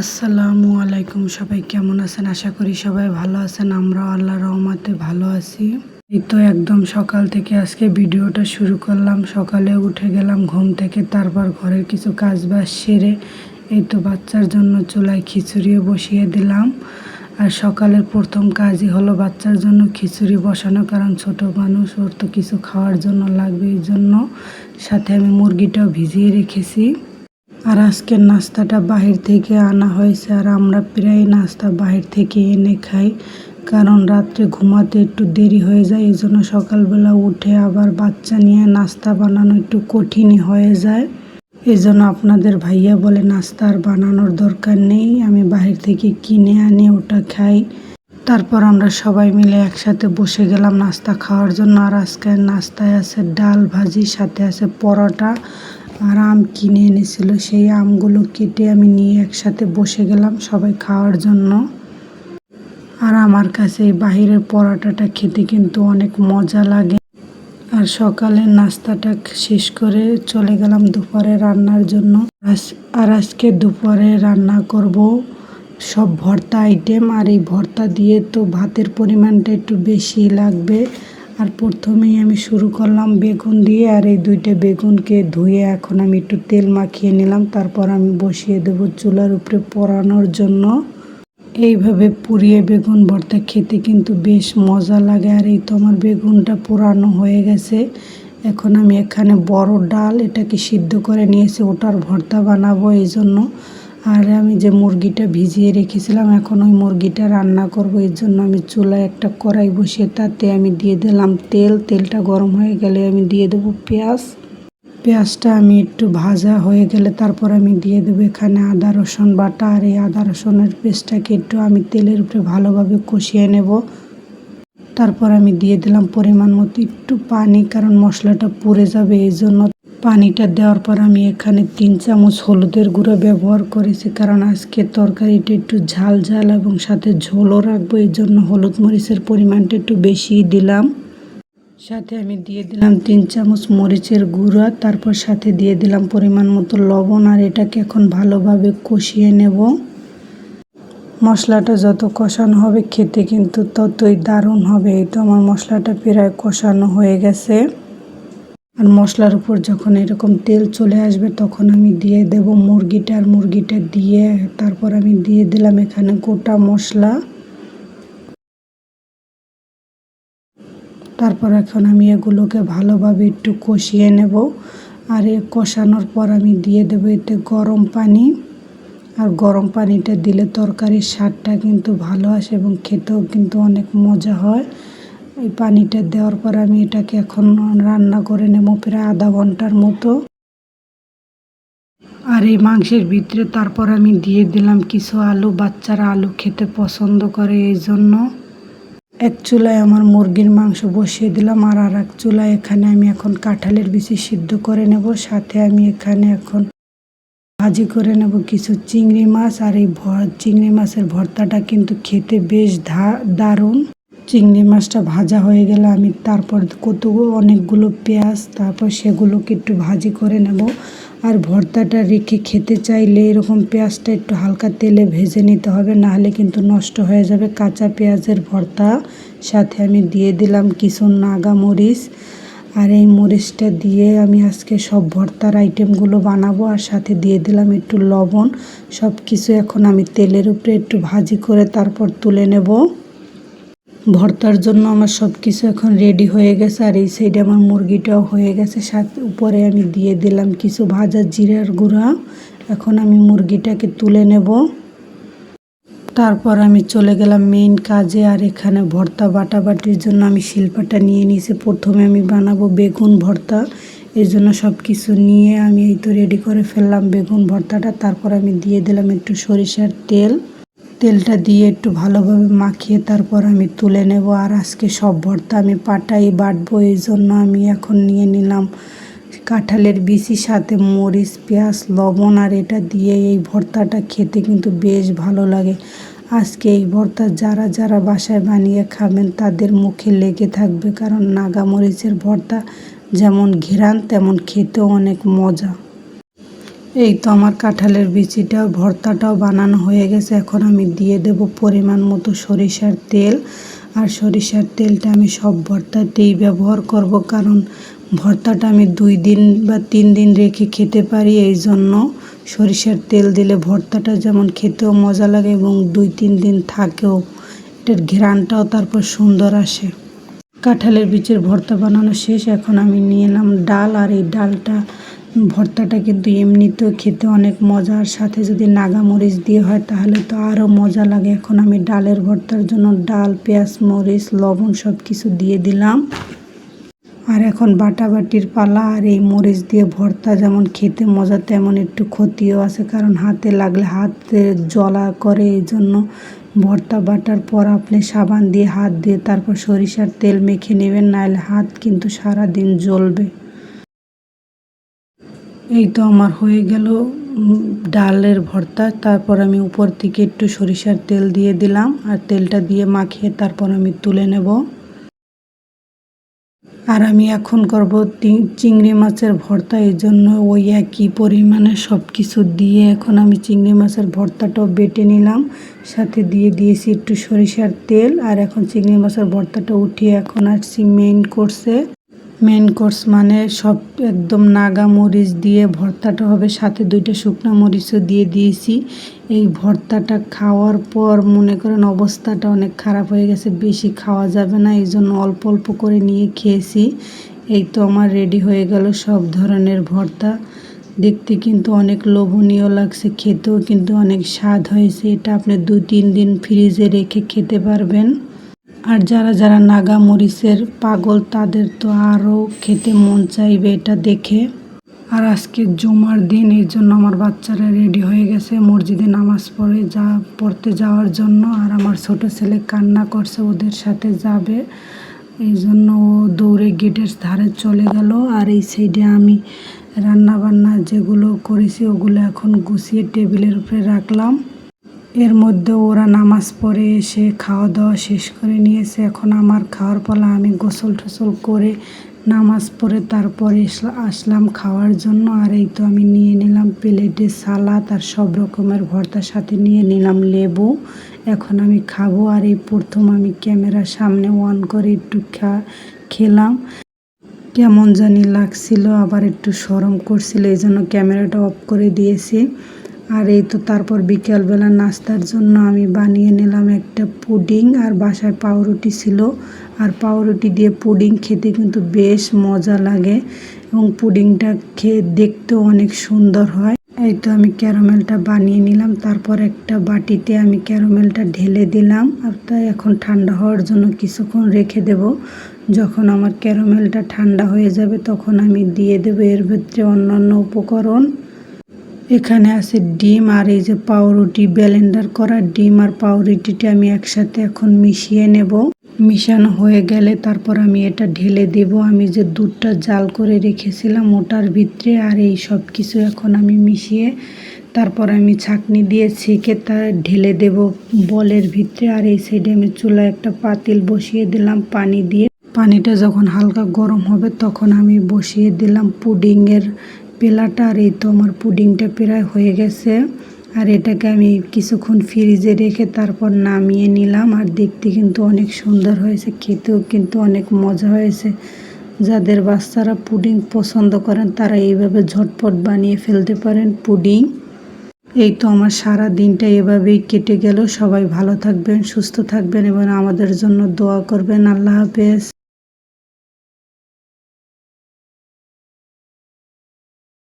আসসালামু আলাইকুম, সবাই কেমন আছেন? আশা করি সবাই ভালো আছেন। আমরাও আল্লাহ রহমাতে ভালো আছি। এই তো একদম সকাল থেকে আজকে ভিডিওটা শুরু করলাম। সকালে উঠে গেলাম ঘুম থেকে, তারপর ঘরের কিছু কাজ বাজ সেরে এই তো বাচ্চার জন্য চুলায় খিচুড়িও বসিয়ে দিলাম। আর সকালের প্রথম কাজই হলো বাচ্চার জন্য খিচুড়ি বসানো, কারণ ছোট মানুষ, ওর তো কিছু খাওয়ার জন্য লাগবে এই জন্য। সাথে আমি মুরগিটাও ভিজিয়ে রেখেছি। আর আজকের নাস্তাটা বাহির থেকে আনা হয়েছে আর আমরা প্রায় নাস্তা বাহির থেকে এনে খাই। কারণ রাত্রে ঘুমাতে একটু দেরি হয়ে যায়, এই জন্য সকালবেলা উঠে আবার বাচ্চা নিয়ে নাস্তা বানানো একটু কঠিনই হয়ে যায়। এই জন্য আপনাদের ভাইয়া বলে নাস্তা আর বানানোর দরকার নেই, আমি বাহির থেকে কিনে আনি ওটা খাই। তারপর আমরা সবাই মিলে একসাথে বসে গেলাম নাস্তা খাওয়ার জন্য। আর আজকের নাস্তায় আছে ডাল ভাজি, সাথে আছে পরোটা আর আম কিনে এনেছিল। সেই আমগুলো কেটে আমি নিয়ে একসাথে বসে গেলাম সবাই খাওয়ার জন্য। আর আমার কাছে এই বাহিরের পরোটাটা খেতে কিন্তু অনেক মজা লাগে। আর সকালের নাস্তাটা শেষ করে চলে গেলাম দুপুরে রান্নার জন্য। আর আজকে দুপুরে রান্না করব সব ভর্তা আইটেম আর এই ভর্তা দিয়ে তো ভাতের পরিমাণটা একটু বেশি লাগবে। আর প্রথমেই আমি শুরু করলাম বেগুন দিয়ে, আর এই দুইটা বেগুনকে ধুয়ে এখন আমি একটু তেল মাখিয়ে নিলাম। তারপর আমি বসিয়ে দেব চুলার উপরে পোড়ানোর জন্য। এইভাবে পুড়িয়ে বেগুন ভর্তা খেতে কিন্তু বেশ মজা লাগে, আর এই তো আমার বেগুনটা পোড়ানো হয়ে গেছে। এখন আমি এখানে বড় ডাল এটাকে সিদ্ধ করে নিয়েছি, ওটার ভর্তা বানাবো এই জন্য। আর আমি যে মুরগিটা ভিজিয়ে রেখেছিলাম, এখন ওই মুরগিটা রান্না করব। এই জন্য আমি চুলায় একটা কড়াই বসিয়ে তাতে আমি দিয়ে দিলাম তেল। তেলটা গরম হয়ে গেলে আমি দিয়ে দেবো পেঁয়াজ। পেঁয়াজটা আমি একটু ভাজা হয়ে গেলে তারপর আমি দিয়ে দেবো এখানে আদা, রসুন বাটা। আর এই আদা, রসুনের পেস্টটাকে একটু আমি তেলের উপরে ভালোভাবে কষিয়ে নেব। তারপর আমি দিয়ে দিলাম পরিমাণ মতো একটু পানি, কারণ মশলাটা পুড়ে যাবে এই জন্য পানিটা দেওয়ার পর আমি এখানে তিন চামচ হলুদের গুঁড়ো ব্যবহার করেছি, কারণ আজকে তরকারিটা একটু ঝাল ঝাল এবং সাথে ঝোলও রাখব, এই জন্য হলুদ মরিচের পরিমাণটা একটু বেশিই দিলাম। সাথে আমি দিয়ে দিলাম তিন চামচ মরিচের গুঁড়া, তারপর সাথে দিয়ে দিলাম পরিমাণ মতো লবণ, আর এটাকে এখন ভালোভাবে কষিয়ে নেব। মশলাটা যত কষানো হবে খেতে কিন্তু ততই দারুণ হবে, এই তো আমার মশলাটা প্রায় কষানো হয়ে গেছে। আর মশলার উপর যখন এরকম তেল চলে আসবে, তখন আমি দিয়ে দেব মুরগিটা। আর মুরগিটা দিয়ে তারপর আমি দিয়ে দিলাম এখানে গোটা মশলা। তারপর এখন আমি এগুলোকে ভালোভাবে একটু কষিয়ে নেব। আর এ কষানোর পর আমি দিয়ে দেবো এতে গরম পানি। আর গরম পানিটা দিলে তরকারির স্বাদটা কিন্তু ভালো আসে এবং খেতেও কিন্তু অনেক মজা হয়। এই পানিটা দেওয়ার পর আমি এটাকে এখন রান্না করে নেব প্রায় আধা ঘণ্টার মতো। আর এই মাংসের ভিতরে তারপর আমি দিয়ে দিলাম কিছু আলু, বাচ্চারা আলু খেতে পছন্দ করে এই জন্য। এক চুলায় আমার মুরগির মাংস বসিয়ে দিলাম আর আর এক চুলায় এখানে আমি এখন কাঁঠালের বিচি সিদ্ধ করে নেব। সাথে আমি এখানে এখন ভাজি করে নেব কিছু চিংড়ি মাছ। আর এই চিংড়ি মাছের ভর্তাটা কিন্তু খেতে বেশ ধা- দারুণ। চিংড়ি মাছটা ভাজা হয়ে গেলে আমি তারপর কতগুলো অনেকগুলো পেঁয়াজ, তারপর সেগুলোকে একটু ভাজি করে নেব। আর ভর্তাটা রেখে খেতে চাইলে এরকম পেঁয়াজটা একটু হালকা তেলে ভেজে নিতে হবে, নাহলে কিন্তু নষ্ট হয়ে যাবে। কাঁচা পেঁয়াজের ভর্তা সাথে আমি দিয়ে দিলাম কিছু নাগা মরিচ। আর এই মরিচটা দিয়ে আমি আজকে সব ভর্তার আইটেমগুলো বানাবো, আর সাথে দিয়ে দিলাম একটু লবণ। সব কিছু এখন আমি তেলের উপরে একটু ভাজি করে তারপর তুলে নেব। ভর্তার জন্য আমার সব কিছু এখন রেডি হয়ে গেছে, আর এই সাইডে আমার মুরগিটাও হয়ে গেছে। সাথে উপরে আমি দিয়ে দিলাম কিছু ভাজা জিরার গুঁড়া। এখন আমি মুরগিটাকে তুলে নেব। তারপর আমি চলে গেলাম মেইন কাজে, আর এখানে ভর্তা বাটাবাটির জন্য আমি শিল্পাটা নিয়ে নিয়েছি। প্রথমে আমি বানাবো বেগুন ভর্তা। এর জন্য সব কিছু নিয়ে আমি এই তো রেডি করে ফেললাম বেগুন ভর্তাটা। তারপর আমি দিয়ে দিলাম একটু সরিষার তেল। তেলটা দিয়ে একটু ভালোভাবে মাখিয়ে তারপর আমি তুলে নেব। আর আজকে সব ভর্তা আমি পাটাই বাটবো, এই জন্য আমি এখন নিয়ে নিলাম কাঁঠালের বিচি, সাথে মরিচ, পেঁয়াজ, লবণ, আর এটা দিয়ে এই ভর্তাটা খেতে কিন্তু বেশ ভালো লাগে। আজকে এই ভর্তা যারা যারা বাসায় বানিয়ে খাবেন, তাদের মুখে লেগে থাকবে, কারণ নাগা মরিচের ভর্তা যেমন ঘেরান, তেমন খেতেও অনেক মজা। এই তো আমার কাঁঠালের বিচিটা, ভর্তাটাও বানানো হয়ে গেছে। এখন আমি দিয়ে দেব পরিমাণ মতো সরিষার তেল। আর সরিষার তেলটা আমি সব ভর্তাতেই ব্যবহার করব, কারণ ভর্তাটা আমি দুই দিন বা তিন দিন রেখে খেতে পারি, এই জন্য সরিষার তেল দিলে ভর্তাটা যেমন খেতেও মজা লাগে এবং দুই তিন দিন থাকেও। এটার ঘ্রাণটাও তারপর সুন্দর আসে। কাঁঠালের বীজের ভর্তা বানানো শেষ, এখন আমি নিয়ে এলাম ডাল, আর এই ডালটা ভর্তাটা কিন্তু এমনিতেও খেতে অনেক মজার। সাথে যদি নাগা মরিচ দিয়ে হয়, তাহলে তো আরও মজা লাগে। এখন আমি ডালের ভর্তার জন্য ডাল, পেঁয়াজ, মরিচ, লবণ সব কিছু দিয়ে দিলাম। আর এখন বাটাবাটির পালা আর এই মরিচ দিয়ে ভর্তা যেমন খেতে মজা, তেমন একটু ক্ষতিও আছে। কারণ হাতে লাগলে হাতে জ্বলা করে এই জন্য ভর্তা, বাটার পর আপনি সাবান দিয়ে হাত দিয়ে তারপর সরিষার তেল মেখে নেবেন। নাহলে হাত কিন্তু সারা দিন জ্বলবে। এই তো আমার হয়ে গেল ডালের ভর্তা। তারপর আমি উপর থেকে একটু সরিষার তেল দিয়ে দিলাম, আর তেলটা দিয়ে মাখিয়ে তারপর আমি তুলে নেব। আর আমি এখন করব চিংড়ি মাছের ভর্তা। এই জন্য ওই একই পরিমাণে সব কিছু দিয়ে এখন আমি চিংড়ি মাছের ভর্তাটাও বেটে নিলাম। সাথে দিয়ে দিয়েছি একটু সরিষার তেল, আর এখন চিংড়ি মাছের ভর্তাটা উঠিয়ে এখন আসছি মেইন কোর্সে মেন কোর্স মানে সব একদম নাগা মরিচ দিয়ে ভর্তাটা হবে। সাথে দুইটা শুকনো মরিচও দিয়ে দিয়েছি। এই ভর্তাটা খাওয়ার পর মনে করেন অবস্থাটা অনেক খারাপ হয়ে গেছে, বেশি খাওয়া যাবে না এই জন্য অল্প অল্প করে নিয়ে খেয়েছি। এই তো আমার রেডি হয়ে গেল সব ধরনের ভর্তা। দেখতে কিন্তু অনেক লোভনীয় লাগছে, খেতেও কিন্তু অনেক স্বাদ হয়েছে। এটা আপনি দু তিন দিন ফ্রিজে রেখে খেতে পারবেন। আর যারা যারা নাগা মরিচের পাগল, তাদের তো আরও খেতে মন চাইবে এটা দেখে। আর আজকে জুমার দিন, এই জন্য আমার বাচ্চারা রেডি হয়ে গেছে মসজিদে নামাজ পড়ে যা, পড়তে যাওয়ার জন্য। আর আমার ছোট ছেলে কান্না করছে, ওদের সাথে যাবে। এই জন্য ও দৌড়ে গেটের ধারে চলে গেল। আর এই সাইডে আমি রান্না বান্না যেগুলো করেছি, ওগুলো এখন গুছিয়ে টেবিলের উপরে রাখলাম। এর মধ্যে ওরা নামাজ পড়ে এসে খাওয়া দাওয়া শেষ করে নিয়েছে। এখন আমার খাওয়ার পালা আমি গোসল টোসল করে নামাজ পড়ে তারপরে আসলাম খাওয়ার জন্য। আর এই তো আমি নিয়ে নিলাম প্লেটে সালাদ আর সব রকমের ভর্তার সাথে নিয়ে নিলাম লেবু। এখন আমি খাব আর এই প্রথম আমি ক্যামেরার সামনে অন করে একটু খেলাম। কেমন জানি লাগছিল, আবার একটু সরম করছিল এই জন্য ক্যামেরাটা অফ করে দিয়েছি। আর এই তো তারপর বিকেলবেলা নাস্তার জন্য আমি বানিয়ে নিলাম একটা পুডিং আর বাসায় পাউরুটি ছিল। আর পাউরুটি দিয়ে পুডিং খেতে কিন্তু বেশ মজা লাগে এবং পুডিংটা খেয়ে দেখতেও অনেক সুন্দর হয়। এই তো আমি ক্যারামেলটা বানিয়ে নিলাম, তারপর একটা বাটিতে আমি ক্যারামেলটা ঢেলে দিলাম আর তাই এখন ঠান্ডা হওয়ার জন্য কিছুক্ষণ রেখে দেব। যখন আমার ক্যারামেলটা ঠান্ডা হয়ে যাবে তখন আমি দিয়ে দেবো এর ভিতরে অন্যান্য উপকরণ। এখানে আছে ডিম আর এই যে পাউরুটি, ব্লেন্ডার করা ডিম আর পাউরুটিটা আমি একসাথে এখন মিশিয়ে নেব। মিশানো হয়ে গেলে তারপর আমি এটা ঢেলে দেব। আমি যে দুধটা জাল করে রেখেছিলাম ওটার ভিতরে আর এই সব কিছু এখন আমি মিশিয়ে তারপর আমি ছাকনি দিয়ে ছেঁকে তা ঢেলে দেব বলের ভিতরে। আর এই সাইডে আমি চুলায় একটা পাতিল বসিয়ে দিলাম পানি দিয়ে। পানিটা যখন হালকা গরম হবে তখন আমি বসিয়ে দিলাম পুডিংয়ের পেলাটা আর এই তো আমার পুডিংটা প্রায় হয়ে গেছে। আর এটাকে আমি কিছুক্ষণ ফ্রিজে রেখে তারপর নামিয়ে নিলাম। আর দেখতে কিন্তু অনেক সুন্দর হয়েছে, খেতেও কিন্তু অনেক মজা হয়েছে। যাদের বাচ্চারা পুডিং পছন্দ করেন, তারা এইভাবে ঝটপট বানিয়ে ফেলতে পারেন পুডিং। এই তো আমার সারা দিনটা এভাবেই কেটে গেল। সবাই ভালো থাকবেন, সুস্থ থাকবেন এবং আমাদের জন্য দোয়া করবেন। আল্লাহ হাফেজ।